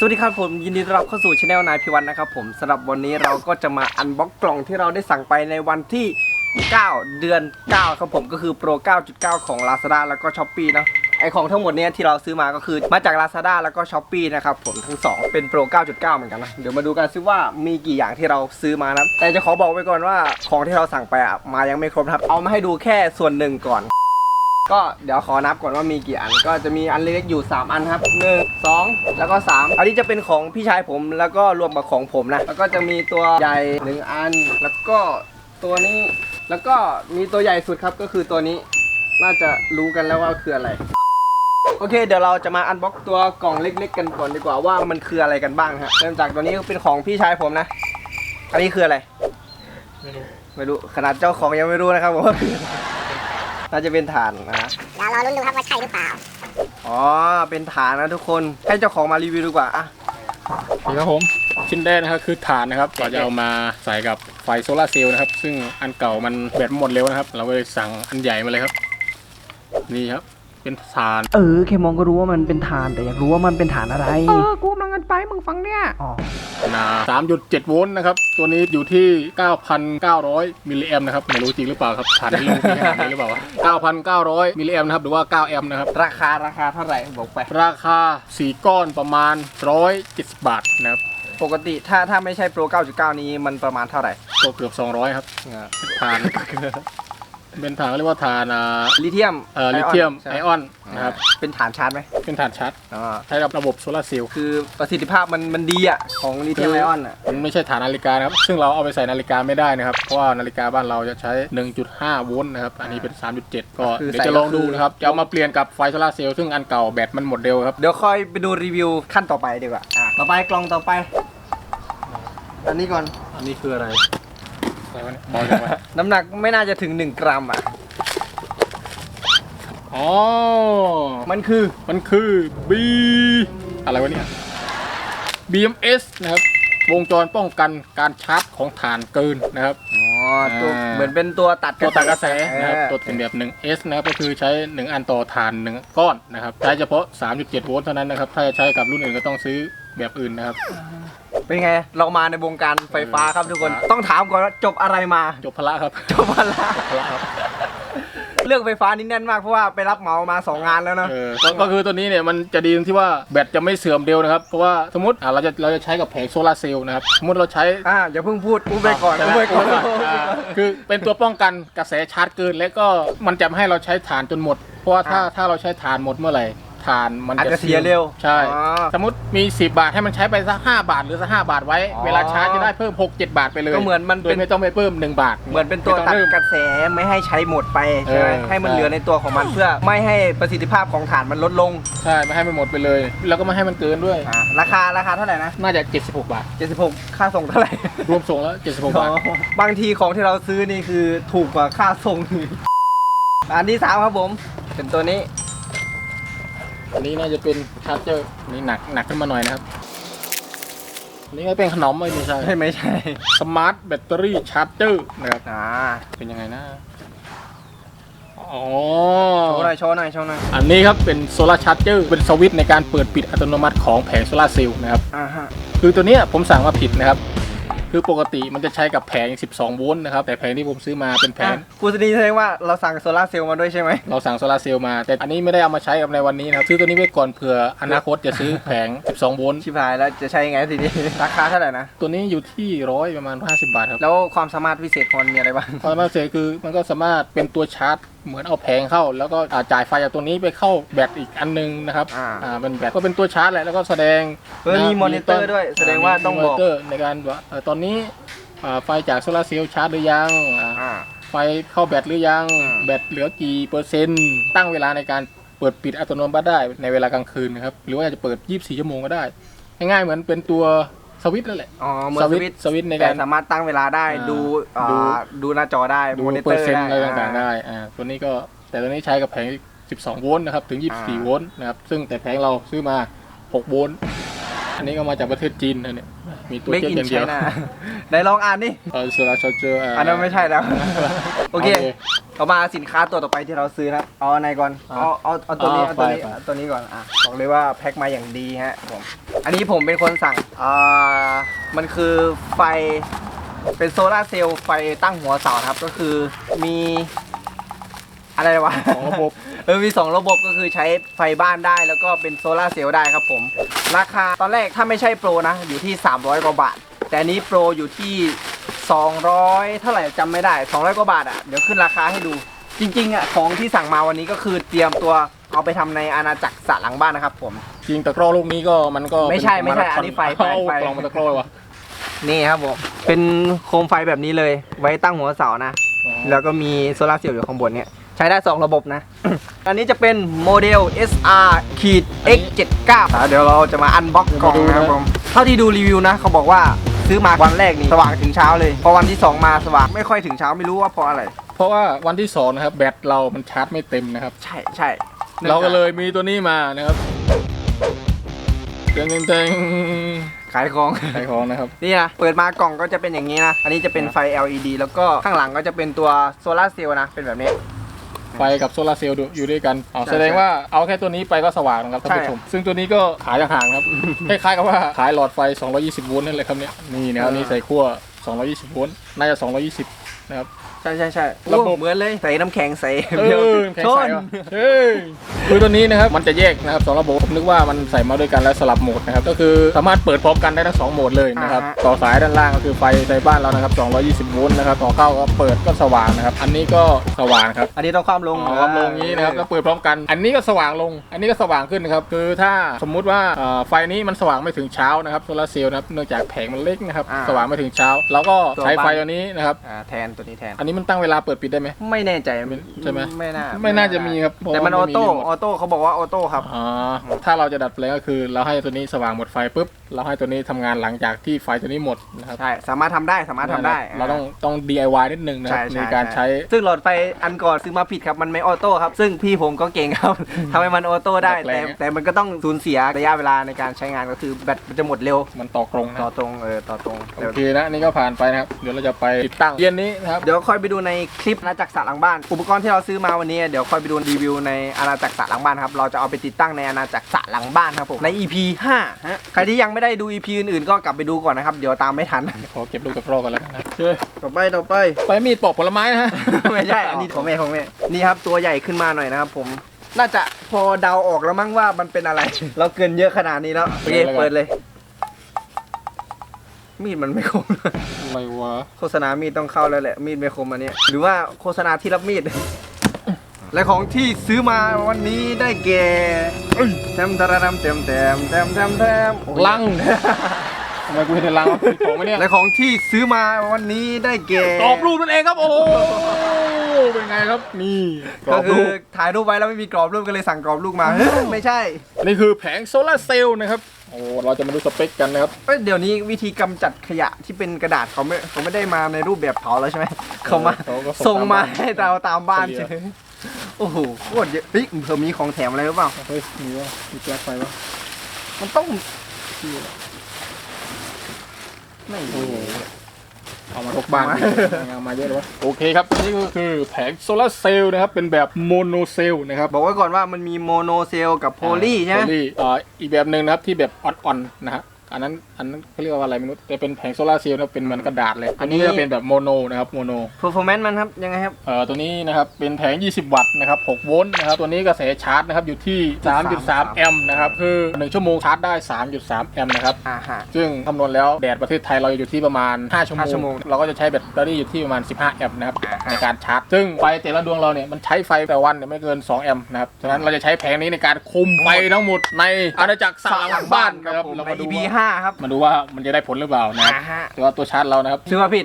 สวัสดีครับผมยินดีต้อนรับเข้าสู่ช anel นายพิวันนะครับผมสำหรับวันนี้เราก็จะมาอันบ็อกกล่องที่เราได้สั่งไปในวันที่ 9 เดือน 9 ครับผมก็คือ Pro 9.9 ของ Lazada แล้วก็ s h อ p e e นะไอของทั้งหมดเนี้ยที่เราซื้อมาก็คือมาจาก Lazada แล้วก็ s h อ p e e นะครับผมทั้ง 2 เป็น Pro 9.9 เหมือนกันนะ เดี๋ยวมาดูกันซิว่ามีกี่อย่างที่เราซื้อมานะแต่จะขอบอกไว้ก่อนว่าของที่เราสั่งไปอะมายังไม่ครบนะครับเอามาให้ดูแค่ส่วนหนึ่งก่อน ก็เดี๋ยวขอนับก่อนว่ามีกี่อัน ก็จะมีอันเล็กๆอยู่ 3 อันครับ 1 2 แล้วก็ 3 อันนี้จะเป็นของพี่ชายผมแล้วก็รวมกับของผมนะ แล้วก็จะมีตัวใหญ่ 1 อัน แล้วก็ตัวนี้ แล้วก็มีตัวใหญ่สุดครับก็คือตัวนี้ น่าจะรู้กันแล้วว่าคืออะไร โอเค เดี๋ยวเราจะมาอันบ็อกตัวกล่องเล็ก ๆ กันก่อนดีกว่าว่ามันคืออะไรกันบ้างนะครับเริ่มจากตัวนี้เป็นของพี่ชายผมนะ อันนี้คืออะไร ไม่รู้ ไม่รู้ ขนาดเจ้าของยังไม่รู้นะครับผม น่าจะเป็นฐานนะฮะเดี๋ยวเราลุ้นดูครับว่าใช่หรือเปล่า อ๋อ เป็นฐานนะทุกคน ให้เจ้าของมารีวิวดีกว่าอะนี่ครับผมชิ้นแรกนะครับคือฐานนะครับเราจะเอามาใส่กับไฟโซลาร์เซลล์นะครับ ซึ่งอันเก่ามันแบตหมดเร็วนะครับ เราก็เลยสั่งอันใหญ่มาเลยครับ นี่ครับ เป็นฐานเออแค่มองก็รู้ว่ามันเป็นฐานแต่อยากรู้ว่ามันเป็นฐานอะไรเออกูกำลังกันไปมึงฟังเนี่ยอ๋อขนาด3.7 โวลต์นะครับ ตัวนี้อยู่ที่ 9,900 มิลลิแอมป์นะครับ ไม่รู้จริงหรือเปล่าครับฐานนี้ลงที่ขนาดนี้หรือเปล่าวะ9,900 มิลลิแอมป์นะครับ หรือว่า 9 แอมป์นะครับ ราคาราคาเท่าไหร่บอกไปราคา 4 ก้อนประมาณ 170 บาทนะครับ ปกติถ้าถ้าไม่ใช่โปร 9.9 นี้มันประมาณเท่าไหร่ก็เกือบ 200 ครับฐาน เป็นฐานเขาเรียกว่าฐานอ่าลิเธียมเอ่อลิเธียมใช่ไอออนนะครับเป็นฐานชาร์จไหมเป็นฐานชาร์จอ๋อใช้กับระบบโซลาร์เซลล์คือประสิทธิภาพมันมันดีอะของลิเธียมไอออนอะมันไม่ใช่ฐานนาฬิกานะครับซึ่งเราเอาไปใส่นาฬิกาไม่ได้นะครับเพราะว่านาฬิกาบ้านเราจะใช้ 1.5 โวลต์นะครับอันนี้เป็น 3.7 ก็คือเดี๋ยวใส่จะลองดูก็คือนะครับจะเอามาเปลี่ยนกับไฟโซลาร์เซลล์ซึ่งอันเก่าแบตมันหมดเร็วครับเดี๋ยวค่อยไปดูรีวิวขั้นต่อไปดีกว่าอะต่อไปกล่องต่อไป อันนี้ก่อนอันนี้คืออะไร อะไรวะเนี่ยบอกจังวะน้ำหนักไม่น่าจะถึง 1 กรัมอะ อ๋อ มันคือมันคือ B อะไรวะเนี่ย BMS นะครับ วงจรป้องกันการชาร์จของฐานเกินนะครับ อ๋อตัวอ่า เหมือนเป็นตัวตัดตัวตัดกระแสนะครับ เออตัวเป็นแบบ 1S นะครับ ก็คือใช้ 1 อันต่อฐาน 1 ก้อนนะครับ ใช้เฉพาะ 3.7 โวลต์เท่านั้นนะครับ ถ้าจะใช้กับรุ่นอื่นก็ต้องซื้อแบบอื่นนะครับ เป็นไง เรามาในวงการไฟฟ้าครับทุกคน ต้องถามก่อนว่าจบอะไรมา จบพละครับ จบอะไรพละครับ เรื่องไฟฟ้านี่แน่นมากเพราะว่าไปรับเหมามาสองงานแล้วเนอะ เออก็ก็คือตัวนี้เนี่ยมันจะดีตรงที่ว่าแบตจะไม่เสื่อมเร็วนะครับ เพราะว่าสมมติอ่าเราจะเราจะใช้กับแผงโซลาร์เซลล์นะครับ สมมติเราใช้ อ่าอย่าเพิ่งพูดอุ้มไปก่อนใช่อุ้ไหมมไปก่อนอ่าคือเป็นตัวป้องกันกระแสชาร์จเกิน และก็มันจะไม่ให้เราใช้ฐานจนหมด เพราะว่าถ้าถ้าเราใช้ฐานหมดเมื่อไหร่ ฐานมันอาจจะจะเสียเร็วใช่ อ๋อ สมมติมี 10 บาทให้มันใช้ไปสัก5บาทหรือสัก5บาทไว้อ๋อเวลาชาร์จจะได้เพิ่ม 6 7 บาทไปเลยก็เหมือนมันโดเป็ยนไม่ต้องไปเพิ่ม 1 บาทเหมือนเป็นตัวไม่ตัดงริ่ม กระแสไม่ให้ใช้หมดไปใช่ไหมเออให้มันใช่ เหลือในตัวของมันเพื่อไม่ให้ประสิทธิภาพของฐานมันลดลงใช่ไม่ให้มันหมดไปเลย แล้วก็ไม่ให้มันเกินด้วย อ่าราคาราคาเท่าไหร่นะ น่าจะ 76 บาท 76 ค่าส่งเท่าไหร่รวมส่งแล้ว 76 บาทบางทีของที่เราซื้อนี่คือถูกกว่าค่าส่งอีกอันที่สามครับผม เป็นตัวนี้ อันนี้น่าจะเป็นชาร์จเจอร์อันนี่หนักหนักขึ้นมาหน่อยนะครับอันนี้ก็เป็นขนมไม่ไม่ใช่ไม่ไม่ใช่สมาร์ทแบตเตอรี่ชาร์จเจอร์นะครับ อ่าเป็นยังไงนะ อ๋อ โชว์หน่อยโชว์หน่อยโชว์หน่อยอันนี้ครับเป็นโซลาร์ชาร์จเจอร์เป็นสวิตช์ในการเปิดปิดอัตโนมัติของแผงโซลาร์เซลล์นะครับ อ่าฮะ คือตัวเนี้ยผมสั่งมาผิดนะครับ คือปกติมันจะใช้กับแผง 12 โวลต์นะครับ แต่แผงที่ผมซื้อมาเป็นแผง กูสนีแสดงว่าเราสั่งโซลาร์เซลล์มาด้วยใช่ไหม เราสั่งโซลาร์เซลล์มา แต่อันนี้ไม่ได้เอามาใช้กับในวันนี้นะครับ ซื้อตัวนี้ไว้ก่อนเผื่ออนาคตจะซื้อแผง 12 โวลต์ชิบหายแล้วจะใช้ยังไงทีนี้ ราคาเท่าไหร่นะ ตัวนี้อยู่ที่ร้อยประมาณ 50 บาทครับ แล้วความสามารถพิเศษของมันมีอะไรบ้าง ความสามารถพิเศษคือมันก็สามารถเป็นตัวชาร์จเหมือนเอาแผงเข้า แล้วก็อ่าจ่ายไฟจากตัวนี้ไปเข้าแบตอีกอันนึงนะครับอ่า อ่าเป็นแบตก็เป็นตัวชาร์จแหละแล้วก็แสดงเออมีมอนิเตอร์ด้วย แสดงว่าต้องบอกมนิเตอร์ในการว่าเอ่อตอนนี้อ่าไฟจากโซลาร์เซลล์ชาร์จหรือยังอ่า อ่า ไฟเข้าแบตหรือยังอืมแบตเหลือกี่เปอร์เซ็นต์ ตั้งเวลาในการเปิดปิดอัตโนมัติได้ในเวลากลางคืนนะครับ หรือว่าจะเปิด 24 ชั่วโมงก็ได้ ง่ายๆเหมือนเป็นตัว สวิตช์นั่นแหละอ๋อเหมือนสวิตช์สวิตช์ในแต่การ สามารถตั้งเวลาได้อ่าดูอ่าดู ดูหน้าจอได้ดูมอนิเตเปออร์ร์เซ็นต์อะไรได้ต่างๆได้อ่าตัวนี้ก็แต่ตัวนี้ใช้กับแผง 12 โวลต์นะครับ ถึงอ่า24 โวลต์นะครับ ซึ่งแต่แผงเราซื้อมา 6 โวลต์ อันนี้ก็มาจากประเทศจีนนะเนี่ย มีตัว Make เจ็ด in อย่างเดียว China ไหนลองอ่านดิเออโซลาร์ชาร์เจอร์อันนั้นไม่ใช่แล้ว โอเคโอเคต่อมาสินค้าตัวต่อไปที่เราซื้อนะครับเอาอันไหนก่อนเอาเอาเอาตัวนี้เอาเอาตัวนี้ไปไปเอาตัวนี้ก่อนอะบอกเลยว่าแพ็คมาอย่างดีฮะผมอันนี้ผมเป็นคนสั่งอ่ามันคือไฟเป็นโซลาร์เซลล์ไฟตั้งหัวเสานะครับก็คือมี อะไรวะสองระบบเออมี 2 ระบบก็คือใช้ไฟบ้านได้แล้วก็เป็นโซลาร์เซลล์ได้ครับผม ราคาตอนแรกถ้าไม่ใช่โปรนะ อยู่ที่ 300 กว่าบาท แต่อันนี้โปรอยู่ที่ 200 เท่าไหร่จำไม่ได้ 200 กว่าบาทอะเดี๋ยวขึ้นราคาให้ดู จริงๆอะของที่สั่งมาวันนี้ก็คือเตรียมตัวเอาไปทำในอาณาจักรสระหลังบ้านนะครับผม จริงตะกร้อลูกนี้ก็มันก็ไม่ใช่เป็ไม่ใช่าราธอันนี้ไฟไฟเอาไฟกล่องมาตะกร้อวะนี่ครับผมเป็นโคมไฟแบบนี้เลย ไว้ตั้งหัวเสานะ แล้วก็มีโซลาร์เซลล์อยู่ข้างบนเนี่ย ใช้ได้ 2 ระบบนะ อันนี้จะเป็นโมเดล SR ขีด X79 เดี๋ยวเราจะมาอันบ็อกกล่องนะครับผมเท่าที่ดูรีวิวนะ เขาบอกว่าซื้อมาวันแรกนี่สว่างถึงเช้าเลย พอวันที่ 2 มาสว่างไม่ค่อยถึงเช้าไม่รู้ว่าเพราะอะไร เพราะว่าวันที่สองนะครับแบตเรามันชาร์จไม่เต็มนะครับ ใช่ใช่เราก็เลยมีตัวนี้มานะครับเต็งเต็งขายของขายของนะครับนี่นะเปิดมากล่องก็จะเป็นอย่างนี้นะ อันนี้จะเป็นไฟ LED แล้วก็ข้างหลังก็จะเป็นตัวโซลาร์เซลล์นะ เป็นแบบนี้ ไฟกับโซลาร์เซลล์อยู่ด้วยกันอ๋อใช่แสดงว่าเอาแค่ตัวนี้ไปก็สว่างนะครับท่านใช่ผู้ชม ซึ่งตัวนี้ก็ขายห่างๆครับ คล้ายๆกับว่าขายหลอดไฟ 220 โวลต์นั่นเลยครับเนี่ย นี่นะครับนี่ใส่ขั้ว 220 โวลต์ น่าจะ 220 นะครับ ใช่ใช่ใช่ระบบเหมือนเลย ใส่น้ำแข็งใส่เอเดียวอแข็งใสว่ะเฮ้ย คือตัวนี้นะครับมันจะแยกนะครับสองระบบผมนึกว่ามันใส่มาด้วยกันแล้วสลับโหมดนะครับก็คือสามารถเปิดพร้อมกันได้ทั้งสองโหมดเลยนะครับต่อสายด้านล่างก็คือไฟในบ้านเรานะครับ220โวลต์นะครับต่อเข้าก็เปิดก็สว่างนะครับอันนี้ก็สว่างครับ อันนี้ต้องความลงเอาความลงนี้นะครับแล้วเปิดพร้อมกัน อันนี้ก็สว่างลง อันนี้ก็สว่างขึ้นนะครับ คือถ้าสมมุติว่าเอ่อไฟนี้มันสว่างไม่ถึงเช้านะครับโซลาร์เซลล์นะครับ เนื่องจากแผงมันเล็กนะครับสว่างไม่ถึงเช้า เราก็ใช้ไฟตัวนี้นะครับ อ่าแทนตัวนี้แทน อันนี้มันตั้งเวลาเปิดปิดได้ไหม ไม่แน่ใจใช่ไหม ไม่น่าไม่น่าจะมีครับเพราะแต่มันอว่าอไม่มีโต้รีโมท ออโต้เขาบอกว่าออโต้ครับ อ๋อถ้าเราจะดัดแปลงก็คือเราให้ตัวนี้สว่างหมดไฟปุ๊บเราให้ตัวนี้ทำงานหลังจากที่ไฟตัวนี้หมดนะครับใช่ สามารถทำได้สามารถทำได้ เราต้องต้อง DIY นิดนึงนะคใช่รับใช่ในการใช้ ซึ่งหลอดไฟอันก่อนซื้อมาผิดครับ มันไม่ออโต้ครับ ซึ่งพี่ผมก็เก่งครับ ทำให้มันออโต้ได้ดัดแปลแต่งแต่มันก็ต้องสูญเสียระยะเวลาในการใช้งานก็คือแบตมันจะหมดเร็ว มันต่อกรงนะต่อตรงเออต่อตรงโอเดี๋ยวเคนะอันนี่ก็ผ่านไปนะครับ เดี๋ยวเราจะไปติดตั้งเย็นนี้นะครับ เดี๋ยวค่อยไปดูในคลิปอาณาจักรสระหลังบ้าน อุปกรณ์ที่เราซื้อมาวันนี้ เดี๋ยวค่อยไปดูรีวิวในอาณาจักรสระหลังบ้านครับ เราจะเอาไปติดตั้งในอาณาจักรสระหลังบ้านครับผม ใน EP 5ฮะ ใครที่ยังไม่ได้ดู EP อื่นๆ ก็กลับไปดูก่อนนะครับ เดี๋ยวตามไม่ทัน ขอเก็บลูกตะกร้อกันแล้วกันนะเฮ้ยต่อไปต่อไป ไปมีดปอกผลไม้นะฮะ ไม่ใช่ อันนี้ของแม่ของแม่ นี่ครับตัวใหญ่ขึ้นมาหน่อยนะครับผม น่าจะพอเดาออกแล้วมั้งว่ามันเป็นอะไร เราเกินเยอะขนาดนี้แล้วโอเคเปิดเลย มีดมันไม่คมอะไรวะ โฆษณามีดต้องเข้าแล้วแหละ มีดไม่คมอันเนี้ยหรือว่าโฆษณาที่รับมีด และของที่ซื้อมาวันนี้ได้แก่แทมทาราดำเต็มแต็มแต็มแต็มแต็มโอ้ยลังทำไมกูเห็นแต่ลังวะผิดของไหมเนี่ยและของที่ซื้อมาวันนี้ได้แก่กรอบรูปนั่นเองครับโอ้โหเป็นไงครับนี่กรก็อบคืรูอปถ่ายรูปไว้แล้วไม่มีกรอบรูปก็เลยสั่งกรอบรูปมาเฮ้ยไม่ใช่ นี่คือแผงโซลาร์เซลล์นะครับโอ้เราจะมาดูสเปคกันนะครับเอ้ยเดี๋ยวนี้วิธีกำจัดขยะที่เป็นกระดาษเขาไม่เขาไม่ได้มาในรูปแบบเผาแล้วใช่ไหมเขามาเขาก็ส่งมาตบ้นให้เราตามบ้านเฉลี่เฉยย โอ้โหโคตรเยอะเฮ้ยเพิ่มมีของแถมอะไรหรือเปล่าเฮ้ยมีวะมีแจ็คไฟวะมันต้องไม่โอ้รู้โหเอามาทุกบ้านมาเอามาเยอะเลยวะโอเคครับนี่ก็คือแผงโซลาร์เซลล์นะครับ เป็นแบบโมโนเซลล์นะครับบอกไว้ก่อนว่ามันมีโมโนเซลล์กับโพลีใช่ไหมโพลีอ่าอีกแบบหนึ่งนะครับที่แบบอ่อนๆนะฮะ อันนั้นอันนั้นเขาเรียกว่าอะไรไม่รู้แต่เป็นแผงโซลาร์เซลล์นะเป็นเหมือนกระดาษเลยอันนี้ก็เป็นแบบโมโนนะครับโมโนเพอร์ฟอร์แมนซ์มันครับยังไงครับเอ่อตัวนี้นะครับเป็นแผง 20 วัตต์นะครับ6โวลต์นะครับตัวนี้กระแสชาร์จนะครับอยู่ที่ 3.3 แอมป์นะครับคือ 1 ชั่วโมงชาร์จได้ 3.3 แอมป์นะครับอ่าฮะ ซึ่งคำนวณแล้วแดดประเทศไทยเราอยู่ที่ประมาณ 5 ชั่วโมง5ชั่วโมงเราก็จะใช้แบตเตอรี่อยู่ที่ประมาณ 15 แอมป์นะครับอ่าฮะในการชาร์จ ซึ่งไฟแต่ละดวงเราเนี่ยมันใช้ไฟแต่วันเนี่ยไม่เกิน 2 แอมป์นะครับฉะนั้นเราจะใช้แผงนี้ในการคุมไฟทั้งหมดในอาณาจักรสร้างหลังบ้านนะครับผมเราในมาดู EP ว่าห้าครับ มาดูว่ามันจะได้ผลหรือเปล่านะครับอ่าฮะ แต่ว่าตัวชาร์จเรานะครับ ซื้อมาผิด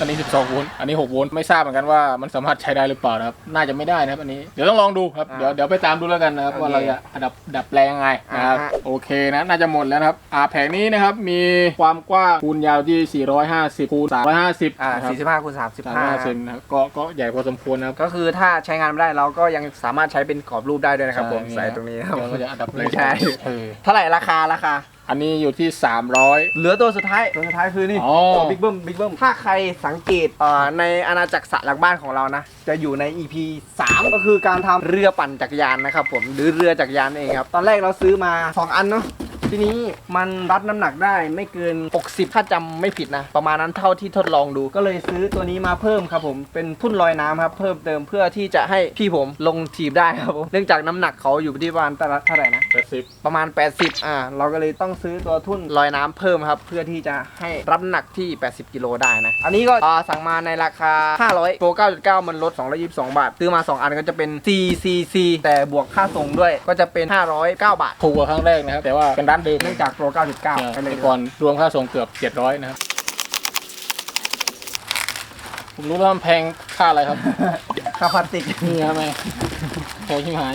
อันนี้ 12 โวลต์ อันนี้ 6 โวลต์ ไม่ทราบเหมือนกันว่ามันสามารถใช้ได้หรือเปล่านะครับ น่าจะไม่ได้นะครับอันนี้ เดี๋ยวต้องลองดูครับอ่าเดี๋ยวเดี๋ยวไปตามดูแล้วกันนะครับโอเคว่าเราจะดับดับแปลงยังไงนะครับ อ่าฮะ โอเคนะ น่าจะหมดแล้วนะครับ อ่าแผงนี้นะครับ มีความกว้างคูณยาวที่ 450คูณ350อ่านะครับสี่สิบห้าคูณสามสิบห้า35เซนนะครับก็ก็ใหญ่พอสมควรนะครับ ก็คือถ้าใช้งานไม่ได้เราก็ยังสามารถใช้เป็นกรอบรูปได้ด้วยนะครับผมช่ ใส่ตรงนี้นะครับ เดี๋ยวเราจะอัดับแปลงไม่ใช่ เออเท่าไหร่ราคาราคา อันนี้อยู่ที่ 300 เหลือตัวสุดท้ายตัวสุดท้ายคือนี่อ๋อตัวบิ๊กเบิ้มบิ๊กเบิ้มถ้าใครสังเกตเอ่อในอาณาจักรสระหลังบ้านของเรานะ จะอยู่ใน EP 3 ก็คือการทำเรือปั่นจักรยานนะครับผมหรือเรือจักรยานเองครับ ตอนแรกเราซื้อมา 2 อันเนาะ ทีนี้มันรับน้ำหนักได้ไม่เกิน 60 ถ้าจำไม่ผิดนะ ประมาณนั้นเท่าที่ทดลองดู ก็เลยซื้อตัวนี้มาเพิ่มครับผม เป็นทุ่นลอยน้ำครับ เพิ่มเติมเพื่อที่จะให้พี่ผมลงทีบได้ครับผม เนื่องจากน้ำหนักเขาอยู่ที่ประมาณแต่ละเท่าไหร่นะ80ประมาณ 80 อ่า เราก็เลยต้องซื้อตัวทุ่นลอยน้ำเพิ่มครับ เพื่อที่จะให้รับน้ำหนักที่ 80 กิโลได้นะ อันนี้ก็อ่าสั่งมาในราคา 500โปร9.9 มันลด 222 บาท ซื้อมา 2 อันก็จะเป็น CCC แต่บวกค่าส่งด้วย ก็จะเป็น 509 บาท ถูกกว่าครั้งแรกนะครับ แต่ว่าเป็นร้านเดิมเนื่องจากโปร 9.9ใช่ไปเลยแต่ก่อนรวมค่าส่งเกือบ 700 นะครับ ผมรู้แล้วมันแพงค่าอะไรครับ ค่าพลาสติกนี่ครับแม่แพงที่หาย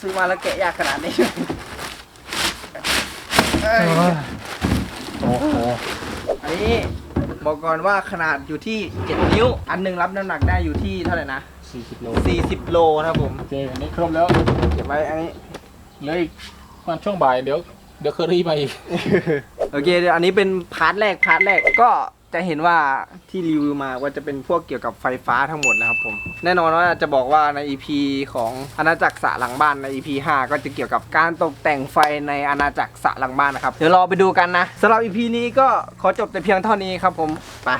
ซื้อมาแล้วแกะยากขนาดนี้เอ้ยโอ้โหอันนี้บอกก่อนว่าขนาดอยู่ที่ 7 นิ้ว อันหนึงรับน้ำหนักได้อยู่ที่เท่าไหร่นะ 40 โล40 โลนะครับผมโอเคอันนี้ครบแล้ว เก็บไว้อันนี้เหลืออีก วันช่วงบ่ายเดี๋ยวเดี๋ยวเคอรี่มาอีก โอเคเดี๋ยวอันนี้เป็นพาร์ทแรกพาร์ทแรกก็จะเห็นว่าที่รีวิวมาว่าจะเป็นพวกเกี่ยวกับไฟฟ้าทั้งหมดนะครับผม แน่นอนว่าจะบอกว่าใน EP ของอาณาจักรสระหลังบ้านใน EP 5 ก็จะเกี่ยวกับการตกแต่งไฟในอาณาจักรสระหลังบ้านนะครับ เดี๋ยวรอไปดูกันนะสำหรับ EP นี้ก็ขอจบแต่เพียงเท่านี้ครับผมไป